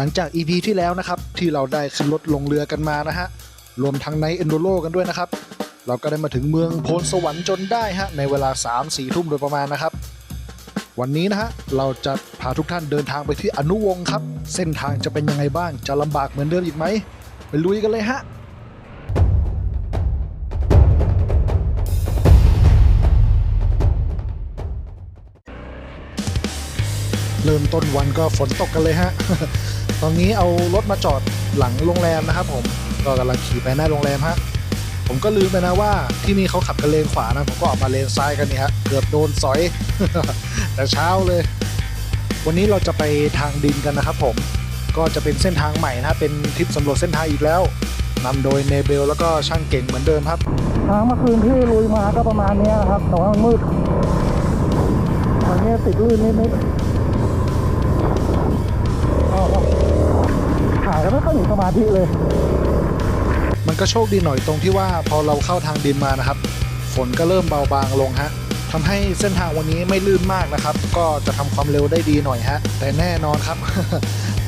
หลังจาก EP ที่แล้วนะครับ ที่เราได้ขึ้นรถลงเรือกันมานะฮะ รวมทั้งในเอนโดโลกันด้วยนะครับ เราก็ได้มาถึงเมืองโพนสวรรค์จนได้ฮะ ในเวลา 3-4 ทุ่มโดยประมาณนะครับ วันนี้นะฮะ เราจะพาทุกท่านเดินทางไปที่อนุวงศ์ครับ เส้นทางจะเป็นยังไงบ้าง จะลำบากเหมือนเดิมอีกไหม ไปลุยกันเลยฮะเริ่มต้นวันก็ฝนตกกันเลยฮะ ตอนนี้เอารถมาจอดหลังโรงแรมนะครับผมก็กำลังขี่ไปหน้าโรงแรมฮะผมก็ลืมไปนะว่าที่นี่เขาขับกันเลนขวานะผมก็ออกมาเลนซ้ายกันนี่ฮะเกือบโดนสอย แต่เช้าเลย วันนี้เราจะไปทางดินกันนะครับผมก็จะเป็นเส้นทางใหม่นะเป็นทริปสำรวจเส้นทางอีกแล้วนำโดยเนเบลแล้วก็ช่างเก่งเหมือนเดิมครับทางเมื่อคืนที่ลุยมาก็ประมาณนี้ครับแต่ว่ามันมืดตอนนี้ติดลื่นนิดๆ แล้วไม่ค่อยมีสมาธิเลย มันก็โชคดีหน่อยตรงที่ว่าพอเราเข้าทางดินมานะครับ ฝนก็เริ่มเบาบางลงฮะทำให้เส้นทางวันนี้ไม่ลื่นมากนะครับ ก็จะทำความเร็วได้ดีหน่อยฮะ แต่แน่นอนครับ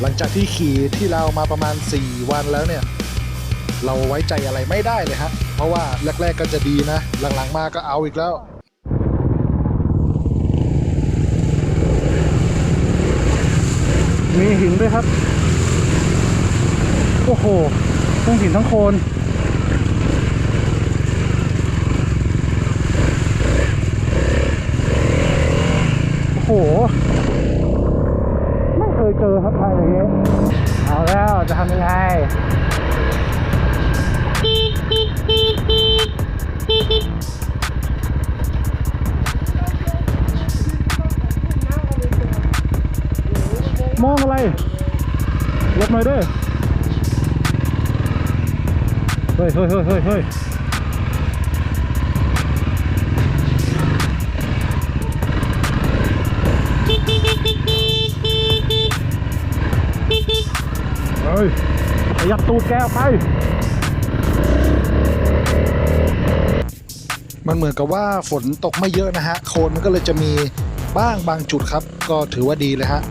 หลังจากที่ขี่ที่เรามาประมาณ 4 วันแล้วเนี่ย เราไว้ใจอะไรไม่ได้เลยฮะ เพราะว่าแรก ๆก็จะดีนะ หลังๆมาก็เอาอีกแล้วมีหินด้วยครับ โอ้โหทั้งหินทั้งโคลนโอ้โห ไม่เคยเจอครับทางอย่างนี้ เอาแล้วจะทำยังไงมองอะไรหลบหน่อยด้อเฮ้ย ฮ้ยเฮ้ยเฮ้ยเฮ้ยเฮ้ยขยับตูดแกออกไป มันเหมือนกับว่าฝนตกไม่เยอะนะฮะ โคลนมันก็เลยจะมีบ้างบางจุดครับ ก็ถือว่าดีเลยฮะ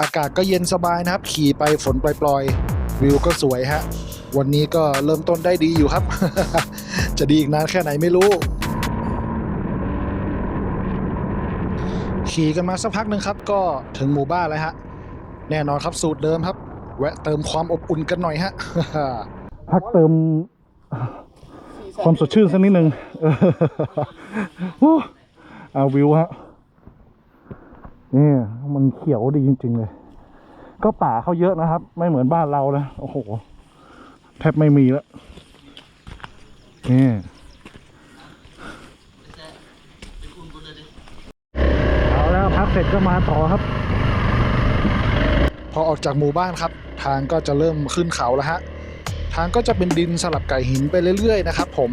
อากาศก็เย็นสบายนะครับ ขี่ไปฝนปล่อยๆ วิวก็สวยฮะ วันนี้ก็เริ่มต้นได้ดีอยู่ครับ จะดีอีกนานแค่ไหนไม่รู้ ขี่กันมาสักพักหนึ่งครับ ก็ถึงหมู่บ้านแล้วฮะ แน่นอนครับสูตรเดิมครับ แวะเติมความอบอุ่นกันหน่อยฮะ พักเติมความสดชื่นสักนิดหนึ่งเออโอ้เอาวิวฮะนี่มันเขียวดีจริง ๆ เลย ก็ป่าเขาเยอะนะครับ ไม่เหมือนบ้านเรานะ โอ้โห แทบไม่มีแล้วนี่เอาแล้วพักเสร็จก็มาต่อครับ พอออกจากหมู่บ้านครับ ทางก็จะเริ่มขึ้นเขาแล้วฮะ ทางก็จะเป็นดินสลับไก่หินไปเรื่อยๆนะครับผม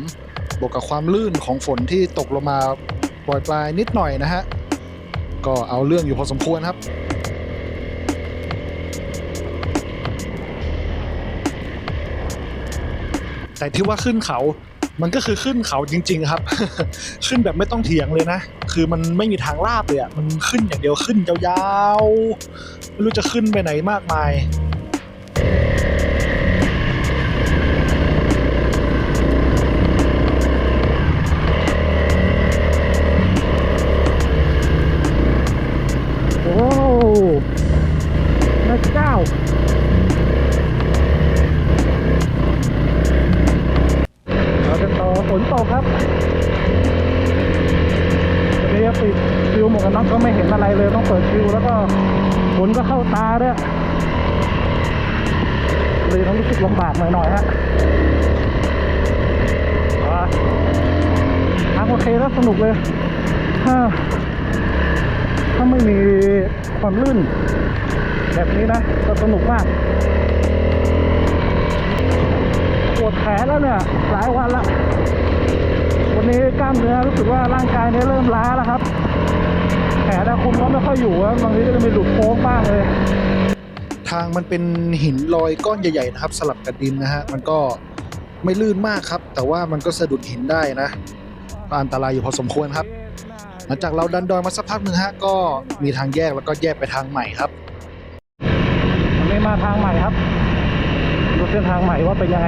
บวกกับความลื่นของฝนที่ตกลงมาปล่อยปลายนิดหน่อยนะฮะ ก็เอาเรื่องอยู่พอสมควรครับ แต่ที่ว่าขึ้นเขา มันก็คือขึ้นเขาจริง ๆ ครับ ขึ้นแบบไม่ต้องเถียงเลยนะ คือมันไม่มีทางลาบเลยอะมันขึ้นอย่างเดียวขึ้นยาวๆไม่รู้จะขึ้นไปไหนมากมาย ก็ไม่เห็นอะไรเลยต้องเปิดฟิวแล้วก็ฝนก็เข้าตาด้วยเลยต้องรู้สึกลำบากหน่อยๆฮะอ่าทางโอเคแล้วสนุกเลย ถ้า ถ้าไม่มีความลื่น แบบนี้นะจะสนุกมากปวดแขนแล้วเนี่ย หลายวันละ วันนี้กล้ามเนื้อรู้สึกว่าร่างกายเนี่ยเริ่มล้าแล้วครับ นนะคุมก็ไม่ค่อยอยู่อะบางทีก็จะมีหลุดโค้งบ้างเลย ทางมันเป็นหินลอยก้อนใหญ่ๆนะครับ สลับกับดินนะฮะมันก็ไม่ลื่นมากครับ แต่ว่ามันก็สะดุดหินได้นะก็อันตรายอยู่พอสมควรครับ หลังจากเราดันดอยมาสักพักหนึ่งฮะก็มีทางแยกแล้วก็แยกไปทางใหม่ครับวันนี้มาทางใหม่ครับดูเส้นทางใหม่ว่าเป็นยังไง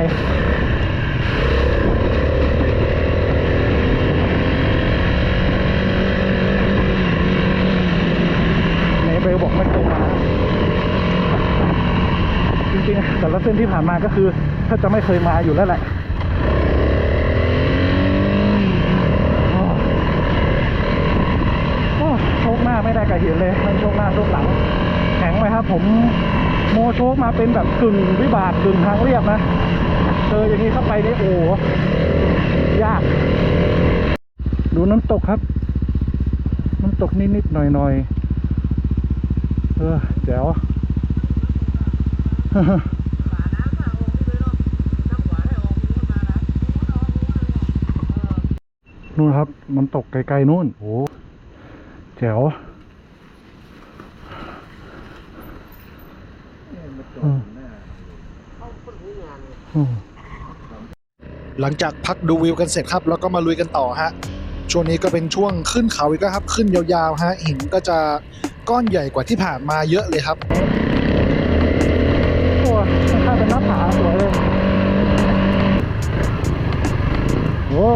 ไหนเบลบอกไม่เคยมา จริงๆ แต่ละเส้นที่ผ่านมาก็คือถ้าจะไม่เคยมาอยู่แล้วแหละโชคหน้าไม่ได้กระเห็นเลยทั้งโชคหน้าโชคหลัง แข็งไหมครับ ผมโมโชคมาเป็นแบบกึ่งวิบากกึ่งทางเรียบนะเจออย่างนี้เข้าไปนี่โอ้ยาก ดูน้ำตกครับ น้ำตกนิดๆหน่อยๆเออแจ๋ว นู่นครับ มันตกไกลๆนู่นโอ้แจ๋วอืมอืมหลังจากพักดูวิวกันเสร็จครับ แล้วก็มาลุยกันต่อฮะ ช่วงนี้ก็เป็นช่วงขึ้นเขาอีกแล้วครับ ขึ้นยาวๆฮะหินก็จะก้อนใหญ่กว่าที่ผ่านมาเยอะเลยครับโอ้ข้างๆเป็นหน้าผาสวยเลยโอ้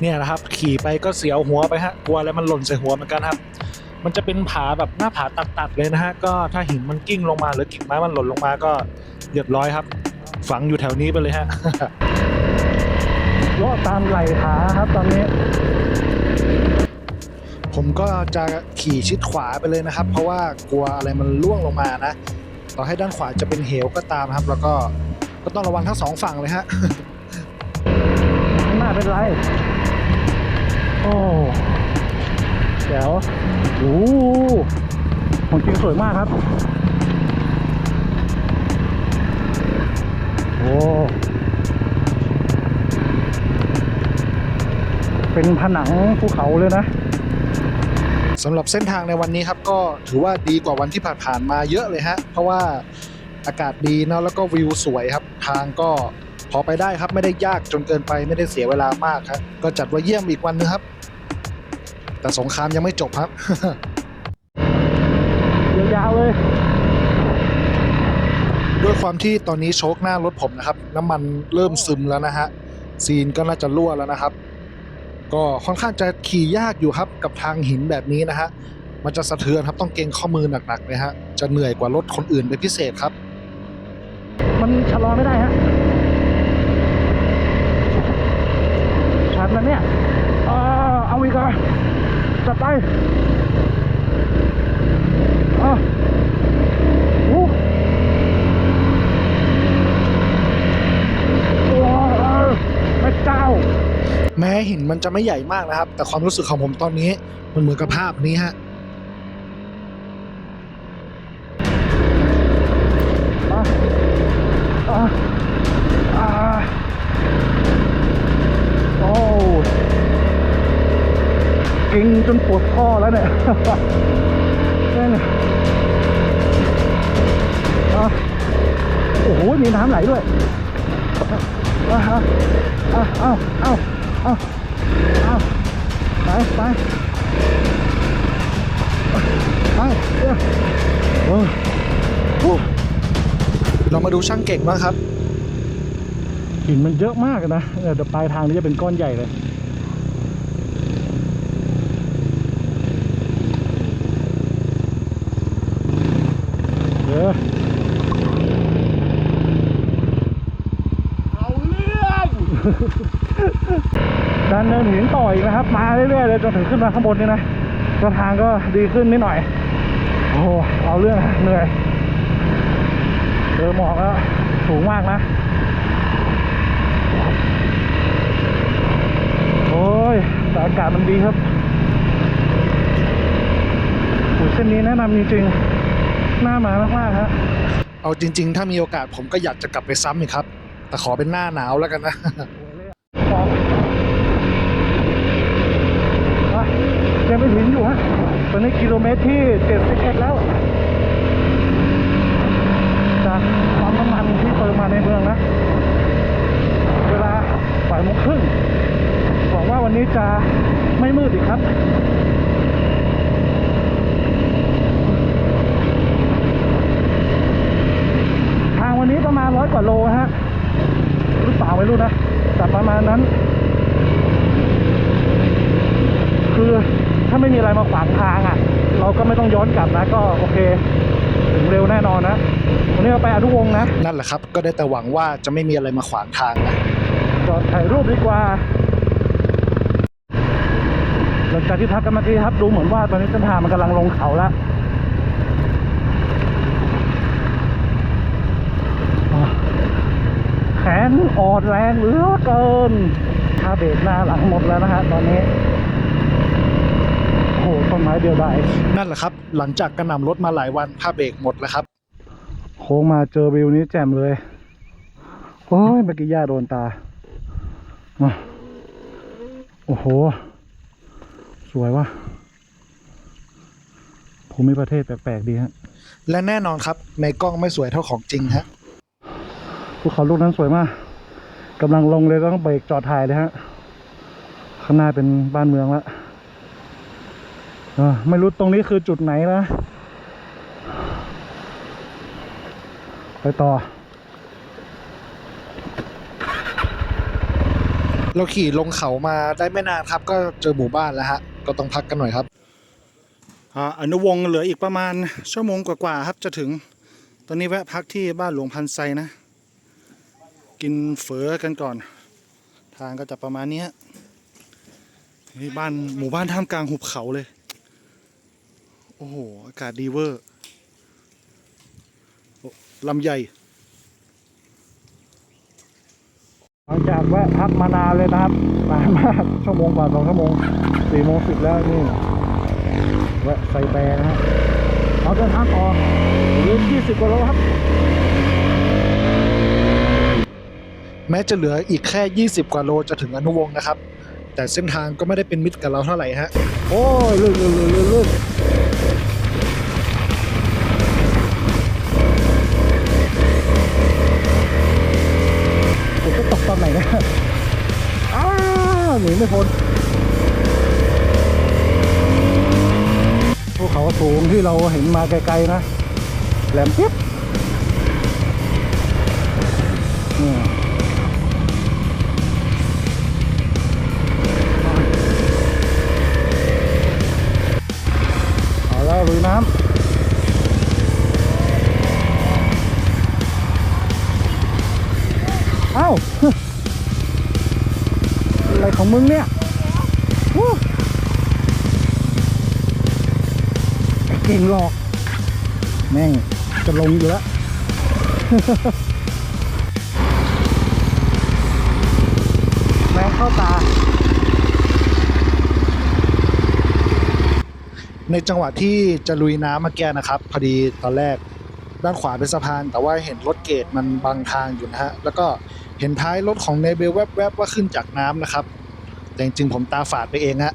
เนี่ยนะครับ ขี่ไปก็เสียวหัวไปฮะกลัวอะไรมันหล่นใส่หัวเหมือนกันครับ มันจะเป็นผาแบบหน้าผาตัดๆเลยนะฮะก็ถ้าหินมันกิ้งลงมาหรือกิ่งไม้มันหล่นลงมาก็เรียบร้อยครับ ฝังอยู่แถวนี้ไปเลยฮะลาะตามไหลผาครับตอนนี้ ผมก็จะขี่ชิดขวาไปเลยนะครับ เพราะว่ากลัวอะไรมันล่วงลงมานะ ต่อให้ด้านขวาจะเป็นเหวก็ตามครับ แล้วก็ก็ต้องระวังทั้งสองฝั่งเลยฮะข้างหน้าเป็นไร โอ้แจ๋วโอ้ของจริงสวยมากครับ โอ้เป็นผนังภูเขาเลยนะสำหรับเส้นทางในวันนี้ครับก็ถือว่าดีกว่าวันที่ผ่านๆมาเยอะเลยฮะ เพราะว่าอากาศดีเนาะแล้วก็วิวสวยครับ ทางก็ พอไปได้ครับไม่ได้ยากจนเกินไปไม่ได้เสียเวลามากครับก็จัดว่าเยี่ยมอีกวันนึงครับ แต่สงครามยังไม่จบครับยาวๆเลยด้วยความที่ตอนนี้โชคหน้ารถผมนะครับ น้ำมันเริ่มซึมแล้วนะฮะซีนก็น่าจะรั่วแล้วนะครับ ก็ค่อนข้างจะขี่ยากอยู่ครับกับทางหินแบบนี้นะฮะมันจะสะเทือนครับต้องเกรงข้อมือหนักๆเลยฮะจะเหนื่อยกว่ารถคนอื่นเป็นพิเศษครับ มันชะลอไม่ได้ฮะ ชันแล้วเนี่ยเออเอาอีกอะ จัดไปอะอ้โอ้พระเจ้า แม้หินมันจะไม่ใหญ่มากนะครับ แต่ความรู้สึกของผมตอนนี้ มันเหมือนกับภาพนี้ฮะอะอะโอ้เก่ง จนปวดข้อแล้วเนี่ยนี่ยอะโอ้โห มีน้ำไหลด้วยอะอะอะเอาเอาเอาเอาไปไปไปเออเรามาดูช่างเก่งบ้างครับหินมันเยอะมากนะเดี๋ยวปลายทางนี้จะเป็นก้อนใหญ่เลย เออเอาเรื่อง ดันเนินหินต่ออีกนะครับ มาเรื่อยๆเลยจนถึงขึ้นมาข้างบนนี่นะก็ทางก็ดีขึ้นนิดหน่อย โอ้โหเอาเรื่องเหนื่อยเจอหมอกแล้วสูงมากนะ โอ้ยแต่อากาศมันดีครับโอ้ยเส้นนี้แนะนำจริงๆหน้ามามากๆฮะเอาจริง ๆ ถ้ามีโอกาสผมก็อยากจะกลับไปซ้ำอีกครับ แต่ขอเป็นหน้าหนาวแล้วกันนะ ของยังไม่ถึงอยู่ฮะ ตอนนี้กิโลเมตรที่เจ็ดสิบเอ็ดแล้ว จากปั๊มน้ำมันที่เติมมาในเมืองนะ เวลาบ่ายโมงครึ่งหวังว่าวันนี้จะไม่มืดอีกครับทางวันนี้ประมาณร้อยกว่าโลฮะ เปล่าไม่รู้นะแต่ประมาณนั้น คือถ้าไม่มีอะไรมาขวางทางอะ เราก็ไม่ต้องย้อนกลับนะ ก็โอเค ถึงเร็วแน่นอนนะวันนี้เราไปอนุวงศ์นะ นั่นแหละครับ ก็ได้แต่หวังว่าจะไม่มีอะไรมาขวางทางนะจอดถ่ายรูปดีกว่าหลังจากที่พักกันเมื่อกี้ครับ ดูเหมือนว่าตอนนี้เส้นทางมันกำลังลงเขาแล้วอะแข นอ่อนแรงเหลือเกินถ้าเบรกหน้าหลังหมดแล้วนะฮะตอนนี้โอ้โหต้นไม้เดียวดายนั่นแหละครับ หลังจากกระหน่ำรถมาหลายวันผ้าเบรกหมดแล้วครับ โค้งมาเจอวิวนี้แจ่มเลยโอ้ยเมื่อกี้ย่าโดนตาอะโอ้โห สวยวะภูมิประเทศแปลกๆดีฮะ และแน่นอนครับ ในกล้องไม่สวยเท่าของจริงฮะ ภูเขาลูกนั้นสวยมากกำลังลงเลยต้องเบรกจอดถ่ายเลยฮะ ข้างหน้าเป็นบ้านเมืองละเออไม่รู้ตรงนี้คือจุดไหนนะไปต่อ เราขี่ลงเขามาได้ไม่นานครับ ก็เจอหมู่บ้านแล้วฮะ ก็ต้องพักกันหน่อยครับอ่าอนุวงศ์เหลืออีกประมาณชั่วโมงกว่าๆครับจะถึง ตอนนี้แวะพักที่บ้านหลวงพันไซนะ กินเฝอกันก่อน ทางก็จะประมาณนี้นี่บ้านหมู่บ้านท่ามกลางหุบเขาเลย โอ้โห อากาศดีเวอร์ลำใหญ่หลังจากแวะพักมานานเลยนะครับนานมากชั่วโมงกว่าสองชั่วโมงสี่โมงสิบแล้วนี่แวะใส่แบร์นะฮะเอาเดินทางต่อเหลือยี่สิบกว่าโลครับ แม้จะเหลืออีกแค่ 20 กว่าโลจะถึงอนุวงศ์นะครับ แต่เส้นทางก็ไม่ได้เป็นมิตรกับเราเท่าไหร่ฮะโอ้ยลื่นลื่นลื่นลื่นลื่นผมจะตกตอนไหนนะอ้าหนีไม่พ้นภูเขาสูงที่เราเห็นมาไกลๆนะแหลมเปี๊ยบ เก่งหรอก แม่งจะลงอยู่แล้วแม่งเข้าตา ในจังหวะที่จะลุยน้ำเมื่อกี้นะครับ พอดีตอนแรกด้านขวาเป็นสะพาน แต่ว่าเห็นรถเกตมันบังทางอยู่นะฮะ แล้วก็เห็นท้ายรถของเนเบลแวบๆว่าขึ้นจากน้ำนะครับ แต่จริงๆผมตาฝาดไปเองฮะ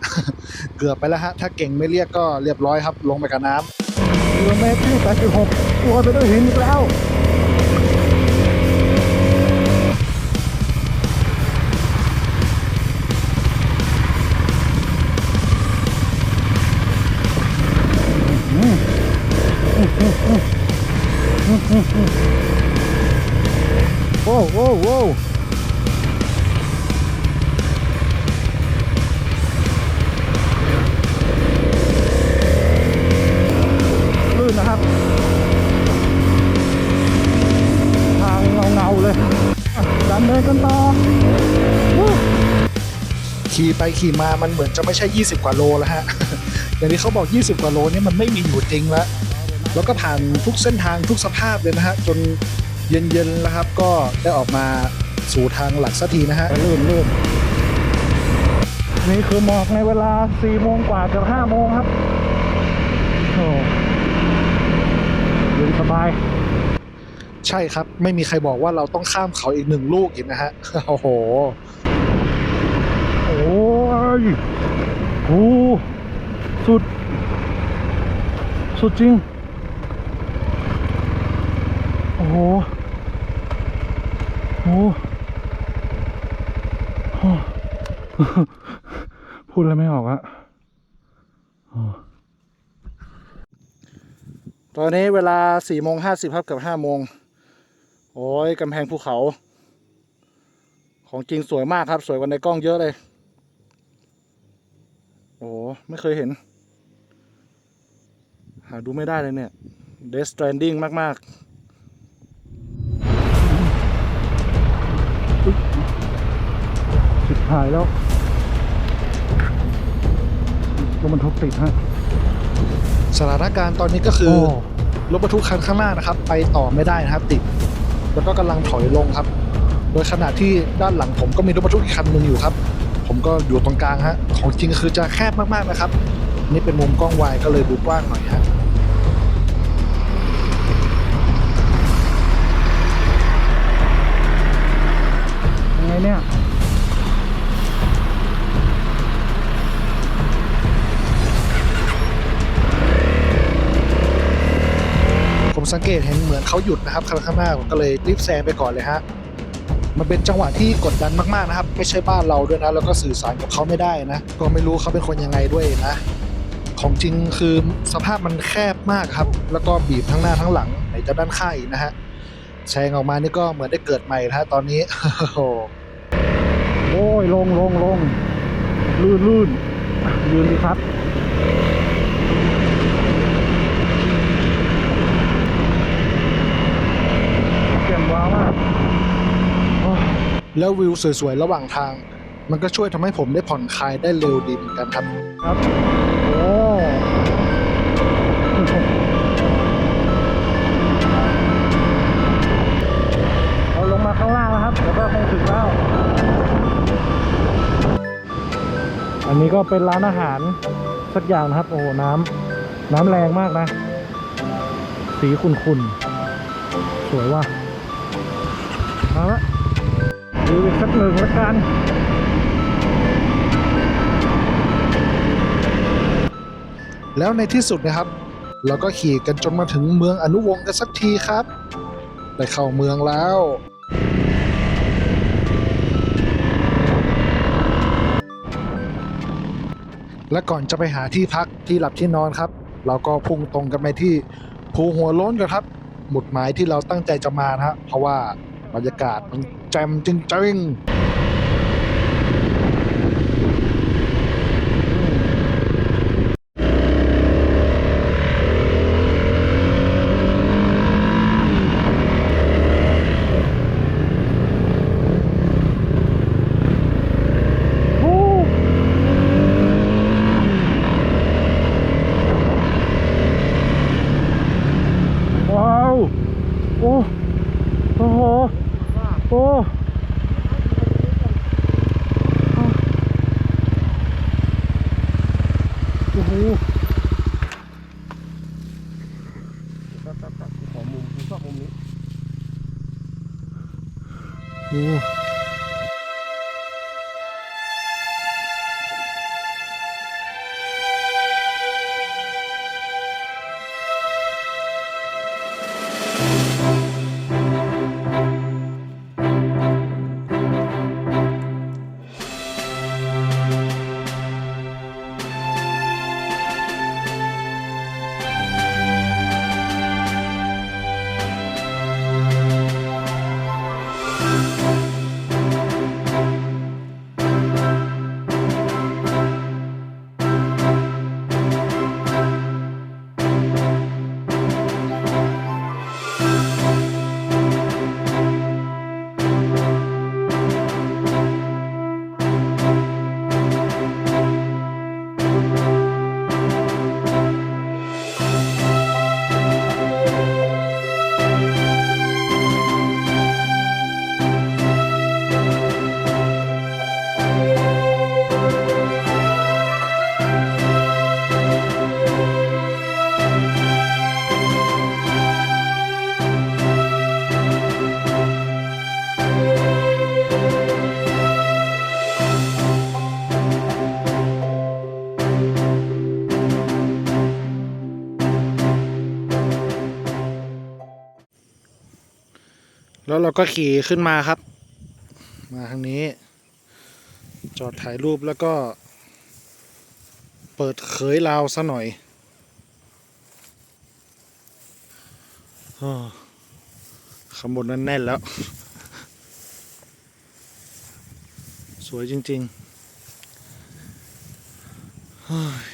เกือบไปแล้วฮะ ถ้าเก่งไม่เรียกก็เรียบร้อยครับ ลงไปกับน้ำกิโลเมตรที่86ตัวไปด้วยหินอีกแล้ว ขี่ไปขี่มามันเหมือนจะไม่ใช่ 20 กว่าโลแล้วฮะ อย่างที่เขาบอก 20 กว่าโลนี่มันไม่มีอยู่จริงแล้ว แล้วก็ผ่านทุกเส้นทางทุกสภาพเลยนะฮะ จนเย็นๆแล้วครับ ก็ได้ออกมาสู่ทางหลักสักทีนะฮะลื่นลื่นนี่คือหมอกในเวลา4โมงกว่าเกือบ5โมงครับโอ้เย็นสบาย ใช่ครับ ไม่มีใครบอกว่าเราต้องข้ามเขาอีกหนึ่งลูกอีกนะฮะ โอ้โห โอ้ ยโอ้สุด สุดจริง โอ้โหโอ้โหพูดอะไรไม่ออกอะตอนนี้เวลา4โมง50ครับเกือบ5โมง โอ้ยกำแพงภูเขา ของจริงสวยมากครับ สวยกว่าในกล้องเยอะเลย ไม่เคยเห็น หาดูไม่ได้เลยเนี่ย d e s Stranding มาก ๆสิบหายแล้วรถบรรทุกติดฮะสถานการณ์ตอนนี้ก็คือรถบรรทุกคันข้างหน้านะครับ ไปต่อไม่ได้นะครับติด แล้วก็กำลังถอยลงครับ โดยขณะที่ด้านหลังผมก็มีรถบรรทุกอีกคันหนึ่งอยู่ครับ ผมก็อยู่ตรงกลางฮะ ของจริงคือจะแคบมากๆนะครับ นี่เป็นมุมกล้องวายก็เลยดูกว้างหน่อยฮะยังไงเนี่ยผมสังเกตเห็นเหมือนเขาหยุดนะครับคันข้างหน้าผมก็เลยรีบแซงไปก่อนเลยฮะ มันเป็นจังหวะที่กดดันมากๆนะครับ ไม่ใช่บ้านเราด้วยนะ แล้วก็สื่อสารกับเขาไม่ได้นะ ก็ไม่รู้เขาเป็นคนยังไงด้วยนะ ของจริงคือสภาพมันแคบมากครับ แล้วก็บีบทั้งหน้าทั้งหลังไหนจะด้านข้างอีกนะฮะแซงออกมานี่ก็เหมือนได้เกิดใหม่นะฮะตอนนี้ โอ้โหโอ้ยลงลงลงลื่นลื่นยืนดีครับ เสียงว้าวมากโอ้ย แล้ววิวสวยๆ ระหว่างทาง มันก็ช่วยทำให้ผมได้ผ่อนคลายได้เร็วดีเหมือนกันครับ ครับ โอ้เราลงมาข้างล่างแล้วครับเดี๋ยวก็คงถึงแล้ว อันนี้ก็เป็นร้านอาหารสักอย่างนะครับ โอ้โหน้ำน้ำแรงมากนะ สีขุ่นๆ สวยว่ะเอาละ ดูอีกสักหนึ่งละกันแล้วในที่สุดนะครับ เราก็ขี่กันจนมาถึงเมืองอนุวงศ์กันสักทีครับได้เข้าเมืองแล้ว และก่อนจะไปหาที่พักที่หลับที่นอนครับ เราก็พุ่งตรงกันไปที่ภูหัวโล้นกันครับหมุดหมายที่เราตั้งใจจะมานะฮะเพราะว่า บรรยากาศมันแจ่มจริงๆ แล้วเราก็ขี่ขึ้นมาครับ มาทางนี้ จอดถ่ายรูปแล้วก็ เปิดเขยลาวซะหน่อยขบวนนั้นแน่นแล้ว สวยจริงๆ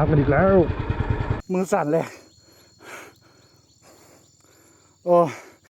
น้กันอีกแล้ว มือสั่นเลย โอ้